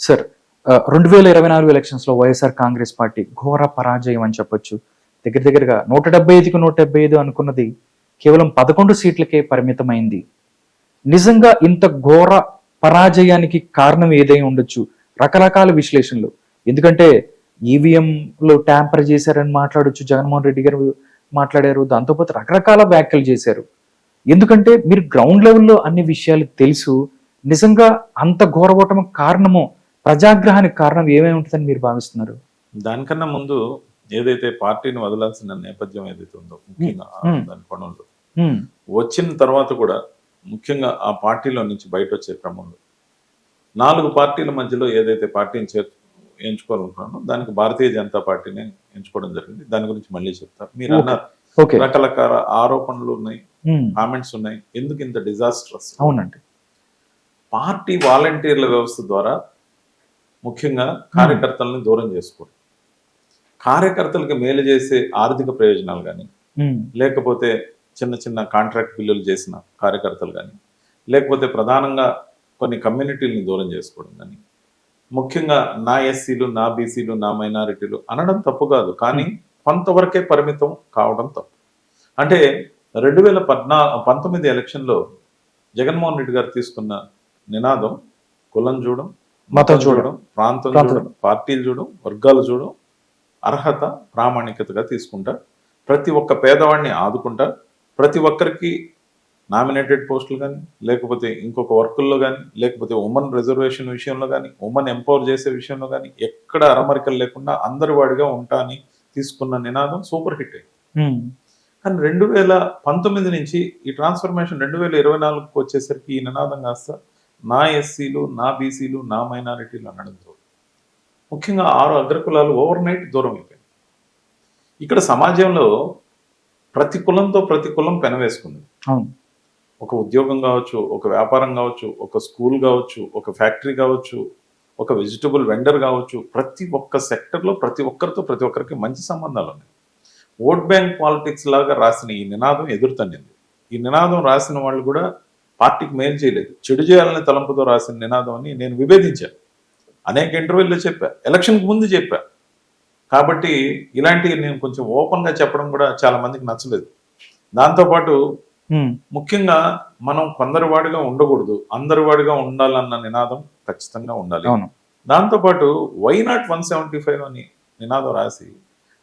Sir రెండు వేల ఇరవై నాలుగు ఎలక్షన్స్లో వైఎస్ఆర్ కాంగ్రెస్ పార్టీ ఘోర పరాజయం అని చెప్పొచ్చు. దగ్గర దగ్గరగా నూట డెబ్బై ఐదుకి నూట డెబ్బై ఐదు అనుకున్నది కేవలం పదకొండు సీట్లకే పరిమితమైంది. నిజంగా ఇంత ఘోర పరాజయానికి కారణం ఏదై ఉండొచ్చు? రకరకాల విశ్లేషణలు. ఎందుకంటే ఈవీఎం లో ట్యాంపర్ చేశారని మాట్లాడొచ్చు జగన్మోహన్ రెడ్డి గారు మాట్లాడారు దాంతోపాటు రకరకాల వ్యాఖ్యలు చేశారు. ఎందుకంటే మీరు గ్రౌండ్ లెవెల్లో అన్ని విషయాలు తెలుసు. నిజంగా అంత ఘోరవటం కారణము ప్రజాగ్రహానికి కారణం ఏమై ఉంటుందని మీరు భావిస్తున్నారు? దానికన్నా ముందు ఏదైతే పార్టీని వదలాల్సిన నేపథ్యం ఏదైతే ఉందో ముఖ్యంగా. దాని పనులు హ్మ్, వచ్చిన తర్వాత కూడా ముఖ్యంగా ఆ పార్టీలో నుంచి బయట వచ్చే క్రమంలో నాలుగు పార్టీల మధ్యలో ఏదైతే పార్టీని చేర్ ఎంచుకోవాలనుకున్నానో దానికి భారతీయ జనతా పార్టీని ఎంచుకోవడం జరిగింది. దాని గురించి మళ్ళీ చెప్తారు మీరు. అన్నారు రకరకాల ఆరోపణలు ఉన్నాయి కామెంట్స్ ఉన్నాయి. ఎందుకు ఇంత డిజాస్టర్స్ అవునండి. పార్టీ వాలంటీర్ల వ్యవస్థ ద్వారా ముఖ్యంగా కార్యకర్తలను దూరం చేసుకోవడం. కార్యకర్తలకు మేలు చేసే ఆర్థిక ప్రయోజనాలు కానీ లేకపోతే చిన్న చిన్న కాంట్రాక్ట్ బిల్లులు చేసిన కార్యకర్తలు కానీ లేకపోతే ప్రధానంగా కొన్ని కమ్యూనిటీలను దూరం చేసుకోవడం కానీ ముఖ్యంగా నా ఎస్సీలు నా బీసీలు నా మైనారిటీలు అనడం తప్పు కాదు. కానీ కొంతవరకే పరిమితం కావడం తప్పు. అంటే రెండు వేల పద్నా పంతొమ్మిది ఎలక్షన్లో జగన్మోహన్ రెడ్డి గారు తీసుకున్న నినాదం కులం చూడడం మతం చూడడం, ప్రాంతం చూడడం పార్టీలు చూడడం వర్గాలు చూడడం అర్హత ప్రామాణికతగా తీసుకుంటా ప్రతి ఒక్క పేదవాడిని ఆదుకుంటా ప్రతి ఒక్కరికి నామినేటెడ్ పోస్టులు కానీ లేకపోతే ఇంకొక వర్కుల్లో కానీ లేకపోతే ఉమెన్ రిజర్వేషన్ విషయంలో కానీ ఉమెన్ ఎంపవర్ చేసే విషయంలో కానీ ఎక్కడ అరమరికలు లేకుండా అందరి వాడిగా ఉంటా అని తీసుకున్న నినాదం సూపర్ హిట్ అయింది. కానీ రెండు వేల పంతొమ్మిది నుంచి ఈ ట్రాన్స్ఫర్మేషన్ రెండు వేల ఇరవై నాలుగుకి వచ్చేసరికి ఈ నినాదం కాస్త నా ఎస్సీలు నా బీసీలు నా మైనారిటీలు అనడంతో ముఖ్యంగా ఆరు అగ్రకులాలు ఓవర్ నైట్ దూరం అయిపోయింది ఇక్కడ సమాజంలో ప్రతి కులంతో ప్రతి కులం పెనవేసుకుంది. ఒక ఉద్యోగం కావచ్చు ఒక వ్యాపారం కావచ్చు ఒక స్కూల్ కావచ్చు ఒక ఫ్యాక్టరీ కావచ్చు ఒక వెజిటబుల్ వెండర్ కావచ్చు ప్రతి ఒక్క సెక్టర్లో ప్రతి ఒక్కరితో ప్రతి ఒక్కరికి మంచి సంబంధాలు ఉన్నాయి. ఓట్ బ్యాంక్ పాలిటిక్స్ లాగా రాసిన ఈ నినాదం ఎదురుతన్నింది ఈ నినాదం రాసిన వాళ్ళు కూడా పార్టీకి మేలు చేయలేదు. చెడు చేయాలనే తలంపుతో రాసిన నినాదం అని నేను విభేదించాను. అనేక ఇంటర్వ్యూల్లో చెప్పా. ఎలక్షన్కి ముందు చెప్పా. కాబట్టి ఇలాంటివి నేను కొంచెం ఓపెన్గా చెప్పడం కూడా చాలా మందికి నచ్చలేదు. దాంతోపాటు ముఖ్యంగా మనం కొందరి వాడిగా ఉండకూడదు. అందరి వాడిగా ఉండాలన్న నినాదం ఖచ్చితంగా ఉండాలి. దాంతోపాటు why not one seventy five అని నినాదం రాసి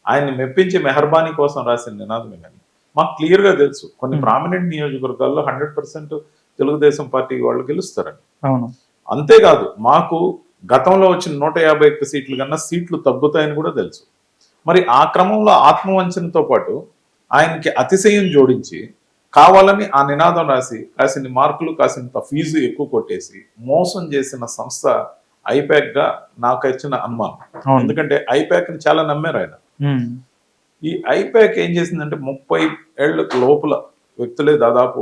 ఆయన్ని మెప్పించే మెహర్బానీ కోసం రాసిన నినాదమే కానీ మాకు క్లియర్గా తెలుసు. కొన్ని. ప్రామినెంట్ నియోజకవర్గాల్లో హండ్రెడ్ పర్సెంట్ తెలుగుదేశం పార్టీ వాళ్ళు గెలుస్తారని అవును. అంతేకాదు మాకు గతంలో వచ్చిన నూట యాభై ఒక్క సీట్లు కన్నా సీట్లు తగ్గుతాయని కూడా తెలుసు. మరి ఆ క్రమంలో ఆత్మవంచనతో పాటు ఆయనకి అతిశయం జోడించి కావాలని ఆ నినాదం రాసి కాసిన్ని మార్కులు కాసింత ఫీజు ఎక్కువ కొట్టేసి మోసం చేసిన సంస్థ ఐపాక్గా నాకు వచ్చిన అనుమానం. ఎందుకంటే ఐపాక్ని చాలా నమ్మారు ఆయన. ఈ ఐపాక్ ఏం చేసిందంటే ముప్పై ఏళ్ళ లోపల వ్యక్తులే దాదాపు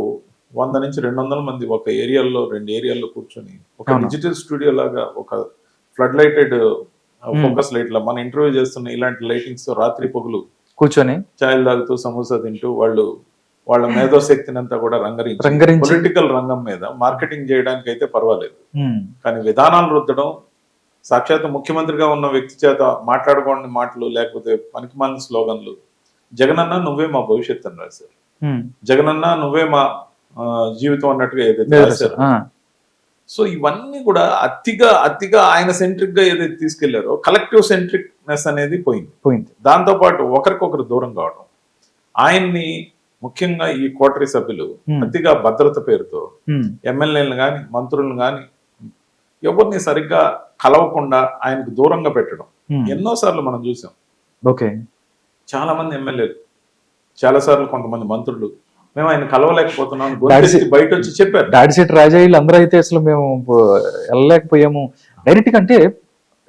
వంద నుంచి రెండు వందల మంది ఒక ఏరియాలో రెండు ఏరియాల్లో కూర్చొని ఒక. డిజిటల్ స్టూడియో లాగా ఒక ఫ్లడ్ లైటెడ్ ఫోకస్ లైట్ లా మన ఇంటర్వ్యూ చేస్తున్న ఇలాంటి లైటింగ్స్తో రాత్రి పొగులు కూర్చొని ఛాయలు తాగుతూ సమోసా తింటూ వాళ్ళు వాళ్ళ మేధోశక్తిని అంతా కూడా రంగరించి. పొలిటికల్ రంగం మీద మార్కెటింగ్ చేయడానికి అయితే పర్వాలేదు కానీ విధానాలు రుద్దడం సాక్షాత్ ముఖ్యమంత్రిగా ఉన్న వ్యక్తి చేత మాట్లాడుకోని మాటలు లేకపోతే పనికిమాలిన స్లోగన్లు జగనన్న నువ్వే మా భవిష్యత్తు అని రాశారు. జగనన్న నువ్వే మా జీవితం అన్నట్టుగా ఏదైతే రాశారు. సో ఇవన్నీ కూడా అతిగా అతిగా ఆయన సెంట్రిక్గా ఏదైతే తీసుకెళ్ళారో కలెక్టివ్ సెంట్రిక్నెస్ అనేది పోయింది. పోయింది. దాంతో పాటు ఒకరికొకరు దూరం కావడం ఆయన్ని ముఖ్యంగా ఈ కోటరీ సభ్యులు. అతిగా భద్రత పేరుతో ఎమ్మెల్యేలను కానీ మంత్రులను కానీ ఎవరిని సరిగ్గా కలవకుండా ఆయనకు దూరంగా పెట్టడం. ఎన్నోసార్లు మనం చూసాం. ఓకే. చాలా మంది ఎమ్మెల్యేలు చాలా సార్లు కొంతమంది మంత్రులు మేము ఆయన కలవలేకపోతున్నాం. బయట వచ్చి చెప్పారు. దాడిశెట్టి రాజా అందరూ అయితే అసలు మేము వెళ్ళలేకపోయాము. డైరెక్ట్గా అంటే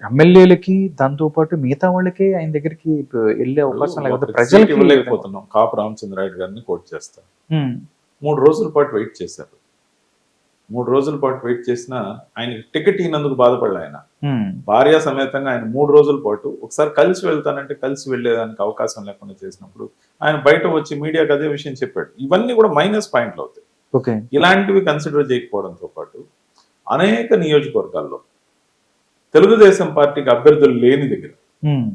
ఎమ్మెల్యేలకి దాంతో పాటు మిగతా వాళ్ళకి ఆయన దగ్గరికి వెళ్ళే అవకాశం లేకపోతే ప్రజలకి సీట్ ఇవ్వలేకపోతున్నాం. కాపు రామచంద్రారెడ్డి గారిని కోట్ చేస్తాం. హ్మ్, మూడు రోజుల పాటు వెయిట్ చేశారు. మూడు రోజుల పాటు వెయిట్ చేసినా ఆయనకి టికెట్ ఇన్నందుకు బాధపడలే ఆయన. భార్య సమేతంగా ఆయన మూడు రోజుల పాటు ఒకసారి కలిసి వెళ్తానంటే కలిసి వెళ్ళేదానికి అవకాశం లేకుండా చేసినప్పుడు ఆయన బయట వచ్చి మీడియాకి అదే విషయం చెప్పాడు. ఇవన్నీ కూడా మైనస్ పాయింట్లు అవుతాయి. ఓకే. ఇలాంటివి కన్సిడర్ చేయకపోవడంతో పాటు అనేక నియోజకవర్గాల్లో తెలుగుదేశం పార్టీకి అభ్యర్థులు లేని దగ్గర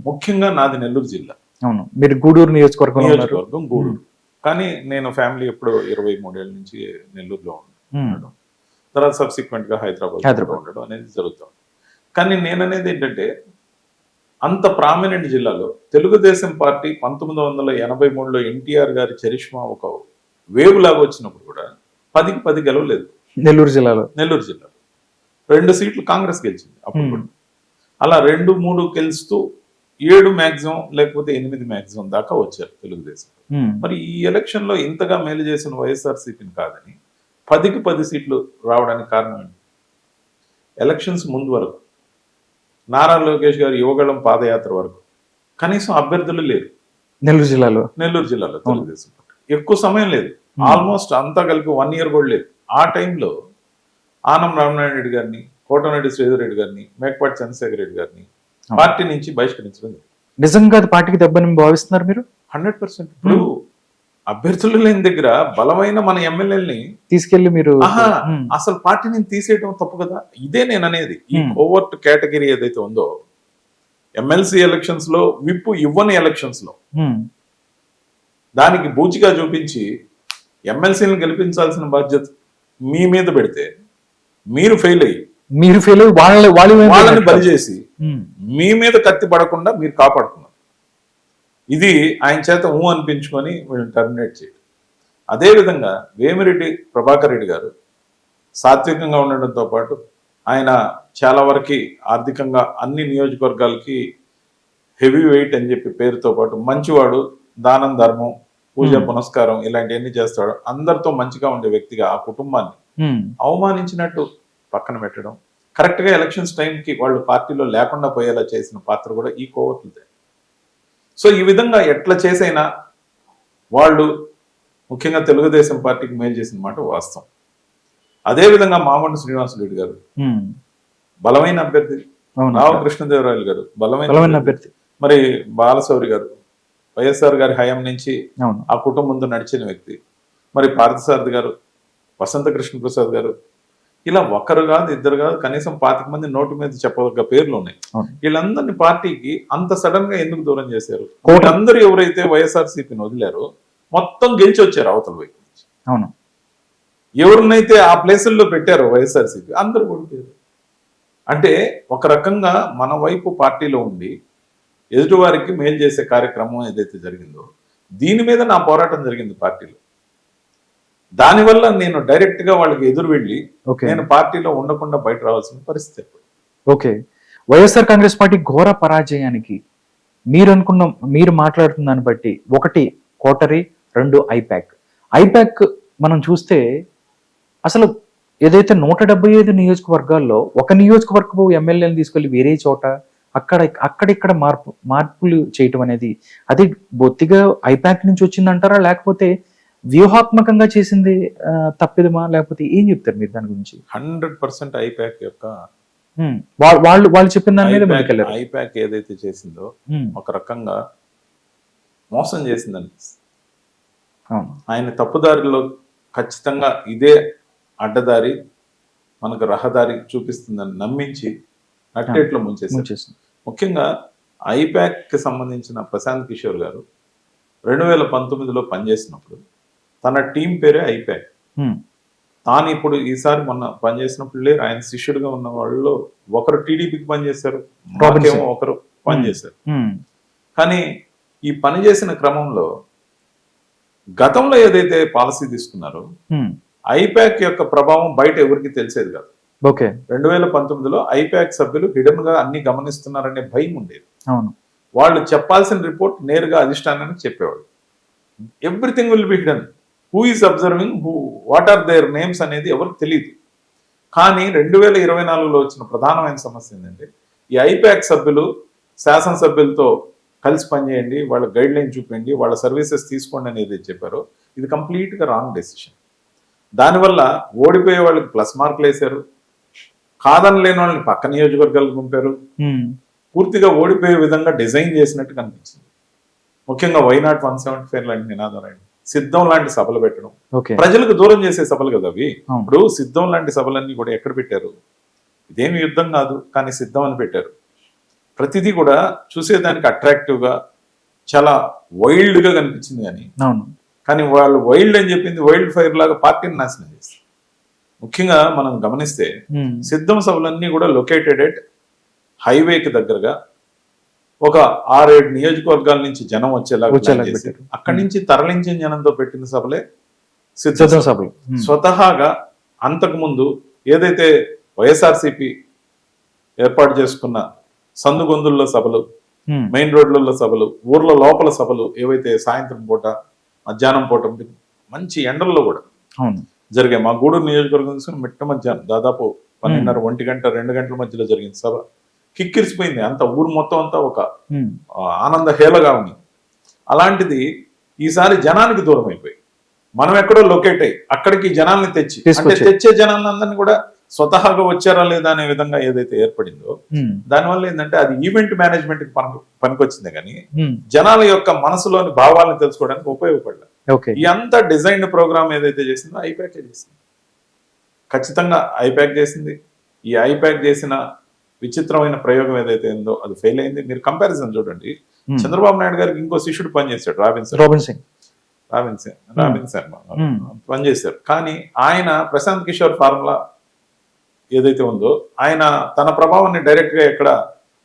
ముఖ్యంగా నాది నెల్లూరు జిల్లా. అవును. మీరు గూడూరు నియోజకవర్గంలో ఉన్నారు. నియోజకవర్గం గూడూరు. కానీ నేను ఫ్యామిలీ ఎప్పుడు ఇరవై మూడేళ్ళ నుంచి నెల్లూరులో ఉండడం తర్వాత సబ్సిక్వెంట్గా హైదరాబాద్ హైదరాబాద్. ఉండడం అనేది జరుగుతుంది కానీ నేను అనేది ఏంటంటే అంత ప్రామినెంట్ జిల్లాలో తెలుగుదేశం పార్టీ పంతొమ్మిది వందల ఎనభై మూడులో ఎన్టీఆర్ గారి చరిష్మా ఒక వేవ్ లాగా వచ్చినప్పుడు కూడా పదికి పది గెలవలేదు. నెల్లూరు జిల్లాలో. నెల్లూరు జిల్లాలో. రెండు సీట్లు కాంగ్రెస్ గెలిచింది అప్పుడు అలా రెండు మూడు గెలుస్తూ ఏడు మ్యాక్సిమం లేకపోతే ఎనిమిది మ్యాక్సిమం దాకా వచ్చారు తెలుగుదేశం. మరి ఈ ఎలక్షన్లో ఇంతగా మేలు చేసిన వైఎస్ఆర్సీపీని కాదని పదికి పది సీట్లు రావడానికి కారణం ఏంటి? ఎలక్షన్స్ ముందు వరకు. నారా లోకేష్ గారి యువగళం పాదయాత్ర వరకు. కనీసం అభ్యర్థులు లేరు. నెల్లూరు జిల్లాలో. నెల్లూరు జిల్లాలో తెలుగుదేశం ఎక్కువ సమయం లేదు. ఆల్మోస్ట్ అంతా కలిపి వన్ ఇయర్ కూడా లేదు. ఆ టైంలో ఆనం రామనారాయణ రెడ్డి గారిని కోటమిరెడ్డి శ్రీధర్ రెడ్డి గారిని మేకపాటి చంద్రశేఖర్ రెడ్డి గారిని పార్టీ నుంచి బహిష్కరించడం జరిగింది. నిజంగా పార్టీకి దెబ్బని భావిస్తున్నారు మీరు? Hundred percent. ఇప్పుడు అభ్యర్థులు లేని దగ్గర బలమైన మన ఎమ్మెల్యేలని తీసుకెళ్ళి మీరు అసలు పార్టీని తీసేయడం తప్పు కదా ఇదే నేను అనేది ఈ. కోవర్ట్ కేటగిరీ ఏదైతే ఉందో ఎమ్మెల్సీ ఎలక్షన్స్లో విప్పు ఇవ్వని ఎలక్షన్స్లో దానికి బూచిగా చూపించి ఎమ్మెల్సీలను గెలిపించాల్సిన బాధ్యత మీ మీద పెడితే మీరు ఫెయిల్ అయ్యి మీరు ఫెయిల్ అయ్యి వాళ్ళని చేస్తారు? బలి చేసి మీ మీద కత్తి పడకుండా మీరు కాపాడుకున్నారు ఇది ఆయన చేత ఊ అనిపించుకొని వీళ్ళని టర్మినేట్ చేయడం అదేవిధంగా వేమిరెడ్డి ప్రభాకర్ రెడ్డి గారు సాత్వికంగా ఉండడంతో పాటు ఆయన చాలా వరకు ఆర్థికంగా అన్ని నియోజకవర్గాలకి హెవీ వెయిట్ అని చెప్పి పేరుతో పాటు మంచివాడు దానం ధర్మం పూజ. పునస్కారం ఇలాంటివన్నీ చేస్తాడు. అందరితో మంచిగా ఉండే వ్యక్తిగా ఆ కుటుంబాన్ని అవమానించినట్టు పక్కన పెట్టడం. కరెక్ట్గా ఎలక్షన్స్ టైంకి వాళ్ళు పార్టీలో లేకుండా పోయేలా చేసిన పాత్ర కూడా ఈ కోవట్లదే సో ఈ విధంగా ఎట్లా చేసైనా వాళ్ళు ముఖ్యంగా తెలుగుదేశం పార్టీకి మేలు చేసిన మాట వాస్తవం. అదే విధంగా మామూలు శ్రీనివాసరెడ్డి గారు. బలమైన అభ్యర్థి. అవును. రావు కృష్ణదేవరాయలు గారు. బలమైన బలమైన అభ్యర్థి. మరి బాలశౌరి గారు. వైఎస్ఆర్ గారి హయాం నుంచి అవును. ఆ కుటుంబంతో నడిచిన వ్యక్తి. మరి పార్థసారథి గారు వసంత కృష్ణ ప్రసాద్ గారు ఇలా ఒకరు కాదు ఇద్దరు కాదు కనీసం పాతిక మంది నోటి మీద చెప్పదగ్గ పేర్లు ఉన్నాయి. వీళ్ళందరినీ పార్టీకి అంత సడన్గా ఎందుకు దూరం చేశారు? వీళ్ళందరూ ఎవరైతే వైఎస్ఆర్ సిపిని వదిలారో మొత్తం గెలిచి వచ్చారు అవతల వైపు నుంచి. అవును. ఎవరినైతే ఆ ప్లేసుల్లో పెట్టారో వైఎస్ఆర్ సిపి అందరూ ఓడిపోయారు అంటే ఒక రకంగా మన వైపు పార్టీలో ఉండి ఎదుటివారికి మేలు చేసే కార్యక్రమం ఏదైతే జరిగిందో దీని మీద నా పోరాటం జరిగింది పార్టీలో. దానివల్ల నేను డైరెక్ట్గా వాళ్ళకి ఎదురు వెళ్ళి నేను పార్టీలో ఉండకుండా బయట రావాల్సిన పరిస్థితి. ఓకే. వైఎస్ఆర్ కాంగ్రెస్ పార్టీ ఘోర పరాజయానికి మీరు అనుకున్న మీరు మాట్లాడుతున్న దాన్ని బట్టి ఒకటి కోటరీ రెండు ఐపాక్. ఐపాక్ మనం చూస్తే అసలు ఏదైతే నూట డెబ్బై ఐదు నియోజకవర్గాల్లో ఒక నియోజకవర్గపు ఎమ్మెల్యేని తీసుకెళ్ళి వేరే చోట అక్కడ అక్కడిక్కడ మార్పు మార్పులు చేయటం అనేది అది బొత్తిగా ఐపాక్ నుంచి వచ్చిందంటారా? లేకపోతే వ్యూహాత్మకంగా చేసింది తప్పిదమా? లేకపోతే ఏం చెప్తారు మీరు దాని గురించి? హండ్రెడ్ పర్సెంట్ ఐపాక్ యొక్క వాళ్ళు వాళ్ళు చెప్పిన దాని మీద ముందుకెళ్ళారు. ఐపాక్ ఏదైతే చేసిందో ఒక రకంగా మోసం చేసిందని ఆయన తప్పుదారిలో ఖచ్చితంగా ఇదే అడ్డదారి మనకు రహదారి చూపిస్తుందని నమ్మించి నట్టేట్లో ముంచేశారు. ముంచేసింది ముఖ్యంగా ఐపాక్కి సంబంధించిన ప్రశాంత్ కిషోర్ గారు రెండు వేల పంతొమ్మిదిలో పనిచేసినప్పుడు తన టీం పేరే ఉమ్, తాను ఇప్పుడు ఈసారి మొన్న పనిచేసినప్పుడు లేరు. ఆయన శిష్యుడిగా ఉన్న వాళ్ళలో ఒకరు టీడీపీకి పనిచేశారు ఒకరు పనిచేశారు. కానీ ఈ పని చేసిన క్రమంలో గతంలో ఏదైతే పాలసీ తీసుకున్నారో ఐపాక్ యొక్క ప్రభావం బయట ఎవరికి తెలిసేది కాదు. ఓకే. రెండు వేల పంతొమ్మిదిలో ఐపాక్ సభ్యులు హిడెన్గా అన్ని గమనిస్తున్నారనే భయం ఉండేది. అవును. వాళ్ళు చెప్పాల్సిన రిపోర్ట్ నేరుగా అధిష్టానానికి చెప్పేవాడు everything will be hidden. Who is observing who what are their names అనేది ఎవరికి తెలియదు కానీ రెండు వేల ఇరవై నాలుగులో వచ్చిన ప్రధానమైన సమస్య ఏంటంటే ఈ ఐపాక్ సభ్యులు శాసనసభ్యులతో కలిసి పనిచేయండి వాళ్ళ గైడ్ లైన్ చూపండి వాళ్ళ సర్వీసెస్ తీసుకోండి అనేది చెప్పారో. ఇది కంప్లీట్గా రాంగ్ డెసిషన్. దానివల్ల ఓడిపోయే వాళ్ళకి ప్లస్ మార్కులు వేశారు. కాదని లేని వాళ్ళని పక్క నియోజకవర్గాలకు పంపారు. పూర్తిగా ఓడిపోయే విధంగా డిజైన్ చేసినట్టు కనిపించింది ముఖ్యంగా వైనాట్ వన్ సెవెంటీ ఫైవ్ లాంటి నినాదాలు సిద్ధం లాంటి సభలు పెట్టడం. ఓకే. ప్రజలకు దూరం చేసే సభలు కదా అవి. ఇప్పుడు సిద్ధం లాంటి సభలన్నీ కూడా ఎక్కడ పెట్టారు? ఇదేమి యుద్ధం కాదు కానీ సిద్ధం అని పెట్టారు. ప్రతిదీ కూడా చూసేదానికి అట్రాక్టివ్గా చాలా వైల్డ్గా కనిపించింది కానీ. అవును. కానీ వాళ్ళు వైల్డ్ అని చెప్పింది వైల్డ్ ఫైర్ లాగా పార్టీని నాశనం చేస్తారు ముఖ్యంగా మనం గమనిస్తే సిద్ధం సభలన్నీ కూడా లొకేటెడ్ ఎట్ హైవేకి దగ్గరగా ఒక ఆరేడు నియోజకవర్గాల నుంచి జనం వచ్చేలా వచ్చేలాగా. అక్కడి నుంచి తరలించిన జనంతో పెట్టిన సభలే సిద్ధ సిద్ధం సభ. సభలు. స్వతహాగా అంతకుముందు ఏదైతే వైఎస్ఆర్సీపీ ఏర్పాటు చేసుకున్న సందుగొందుల్లో సభలు మెయిన్ రోడ్లలో సభలు ఊర్ల లోపల సభలు ఏవైతే సాయంత్రం పూట మధ్యాహ్నం పూట మంచి ఎండల్లో కూడా జరిగాయి. మా గూడూరు నియోజకవర్గం తీసుకుని మిట్ట మధ్యాహ్నం దాదాపు పన్నెండున్నర ఒంటి గంట రెండు గంటల మధ్యలో జరిగింది సభ. కిక్కిరిసిపోయింది. అంత ఊరు మొత్తం అంతా ఒక ఆనంద హేళగా ఉంది. అలాంటిది ఈసారి జనానికి దూరం అయిపోయి మనం ఎక్కడో లొకేట్ అయ్యి అక్కడికి జనాల్ని తెచ్చి అంటే. తెచ్చే జనాలందరినీ కూడా స్వతహాగా వచ్చారా లేదా అనే విధంగా ఏదైతే ఏర్పడిందో దానివల్ల ఏంటంటే అది ఈవెంట్ మేనేజ్మెంట్కి పనికి పనికొచ్చింది కానీ జనాల యొక్క మనసులోని భావాలను తెలుసుకోవడానికి ఉపయోగపడలేదు ఈ అంతా డిజైన్ ప్రోగ్రామ్ ఏదైతే చేసిందో ఐప్యాక్ చేసింది. ఖచ్చితంగా ఐప్యాక్ చేసింది. ఈ ఐప్యాక్ చేసిన విచిత్రమైన ప్రయోగం ఏదైతే ఉందో అది ఫెయిల్ అయింది. మీరు కంపారిజన్ చూడండి. ఉమ్, చంద్రబాబు నాయుడు గారికి ఇంకో శిష్యుడు పనిచేశాడు రాబిన్ రాబిన్ సింగ్. రాబిన్ సింగ్ రాబిన్ శర్మ. Hmm. పనిచేశారు కానీ ఆయన ప్రశాంత్ కిషోర్ ఫార్ములా ఏదైతే ఉందో ఆయన తన ప్రభావాన్ని డైరెక్ట్గా ఎక్కడ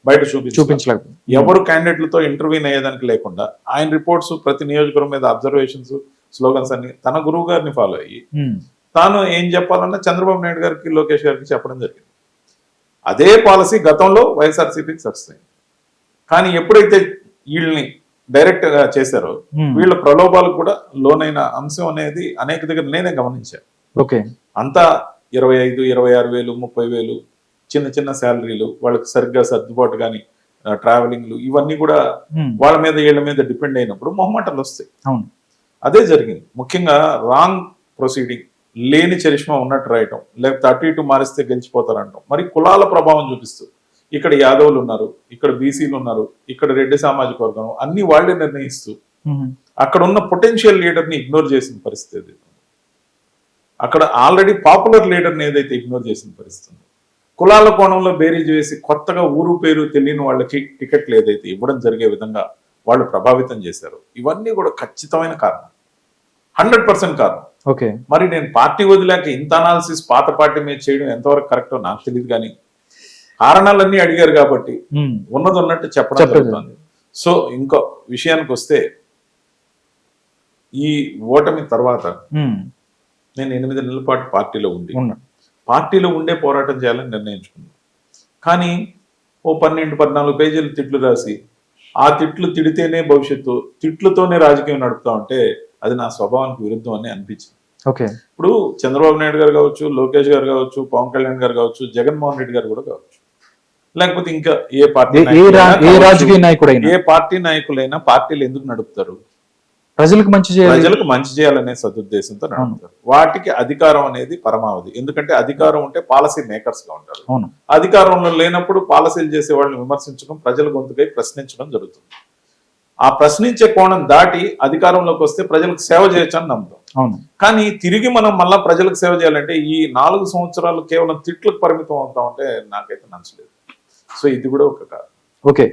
బయట చూపించు చూపించలేకపోయింది. ఎవరు క్యాండిడేట్లతో ఇంటర్వ్యూన్ అయ్యేదానికి లేకుండా ఆయన రిపోర్ట్స్ ప్రతి నియోజకవర్గం మీద అబ్జర్వేషన్స్ స్లోగన్స్ అన్ని తన గురువు గారిని ఫాలో అయ్యి తాను ఏం చెప్పాలన్నా చంద్రబాబు నాయుడు గారికి లోకేష్ గారికి చెప్పడం జరిగింది. అదే పాలసీ గతంలో వైఎస్ఆర్సీపీకి అయింది కానీ ఎప్పుడైతే వీళ్ళని డైరెక్ట్గా చేశారో వీళ్ళ ప్రలోభాలకు కూడా లోనైన అంశం అనేది అనేక దగ్గర నేనే గమనించాను. ఓకే. అంతా ఇరవై ఐదు ఇరవై ఆరు వేలు ముప్పై వేలు చిన్న చిన్న శాలరీలు వాళ్ళకి సరిగ్గా సర్దుబాటు కానీ ట్రావెలింగ్లు ఇవన్నీ కూడా వాళ్ళ మీద వీళ్ళ మీద డిపెండ్ అయినప్పుడు మొహమాటలు వస్తాయి. అవును. అదే జరిగింది. ముఖ్యంగా రాంగ్ ప్రొసీడింగ్ లేని చరిష్మా ఉన్నట్టు రాయటం లేకపోతే అటు ఇటు మారిస్తే గెలిచిపోతారంటాం మరి కులాల ప్రభావం చూపిస్తూ ఇక్కడ యాదవులు ఉన్నారు ఇక్కడ బీసీలు ఉన్నారు ఇక్కడ రెడ్డి సామాజిక వర్గం అన్ని వాళ్ళే నిర్ణయిస్తూ అక్కడ ఉన్న పొటెన్షియల్ లీడర్ని ఇగ్నోర్ చేసిన పరిస్థితి. అక్కడ ఆల్రెడీ పాపులర్ లీడర్ని ఏదైతే ఇగ్నోర్ చేసిన పరిస్థితి. కులాల కోణంలో బేరీజ్ వేసి కొత్తగా ఊరు పేరు తెలియని వాళ్ళకి టికెట్లు ఏదైతే ఇవ్వడం జరిగే విధంగా వాళ్ళు ప్రభావితం చేశారు ఇవన్నీ కూడా ఖచ్చితమైన కారణం హండ్రెడ్ పర్సెంట్ కారణం ఓకే. మరి నేను పార్టీ వదిలాక ఇంత అనాలిసిస్ పాత పార్టీ మీద చేయడం ఎంతవరకు కరెక్టో నాకు తెలియదు కానీ కారణాలన్నీ అడిగారు కాబట్టి ఉన్నది ఉన్నట్టు చెప్పడం. జరుగుతుంది. సో ఇంకో విషయానికి వస్తే ఈ ఓటమి తర్వాత నేను ఎనిమిది నెలల పాటు పార్టీలో ఉండి పార్టీలో ఉండే పోరాటం చేయాలని నిర్ణయించుకున్నాను కానీ ఓ పన్నెండు పద్నాలుగు పేజీలు తిట్లు రాసి ఆ తిట్లు తిడితేనే భవిష్యత్తు తిట్లతోనే రాజకీయం నడుపుతా ఉంటే అది నా స్వభావానికి విరుద్ధం అని అనిపించింది. ఓకే. ఇప్పుడు చంద్రబాబు నాయుడు గారు కావచ్చు లోకేష్ గారు కావచ్చు పవన్ కళ్యాణ్ గారు కావచ్చు జగన్మోహన్ రెడ్డి గారు కూడా కావచ్చు. లేకపోతే ఇంకా ఏ పార్టీ ఏ- పార్టీ నాయకులైనా పార్టీలు ఎందుకు నడుపుతారు? ప్రజలకు మంచి చేయాలి. ప్రజలకు మంచి చేయాలనే సదుద్దేశంతో నడుపుతారు. వాటికి అధికారం అనేది పరమావధి. ఎందుకంటే అధికారం ఉంటే పాలసీ మేకర్స్గా ఉంటారు అధికారంలో లేనప్పుడు పాలసీలు చేసే వాళ్ళని విమర్శించడం ప్రజల గొంతుకై ప్రశ్నించడం జరుగుతుంది. ఆ ప్రశ్నించే కోణం దాటి అధికారంలోకి వస్తే ప్రజలకు సేవ చేయొచ్చని నమ్ముతాం అవును. కానీ తిరిగి మనం మళ్ళా ప్రజలకు సేవ చేయాలంటే ఈ నాలుగు సంవత్సరాలు కేవలం తిట్లకు పరిమితం అవుతా ఉంటే నాకైతే నచ్చలేదు. సో ఇది కూడా ఒక కారణం. ఓకే.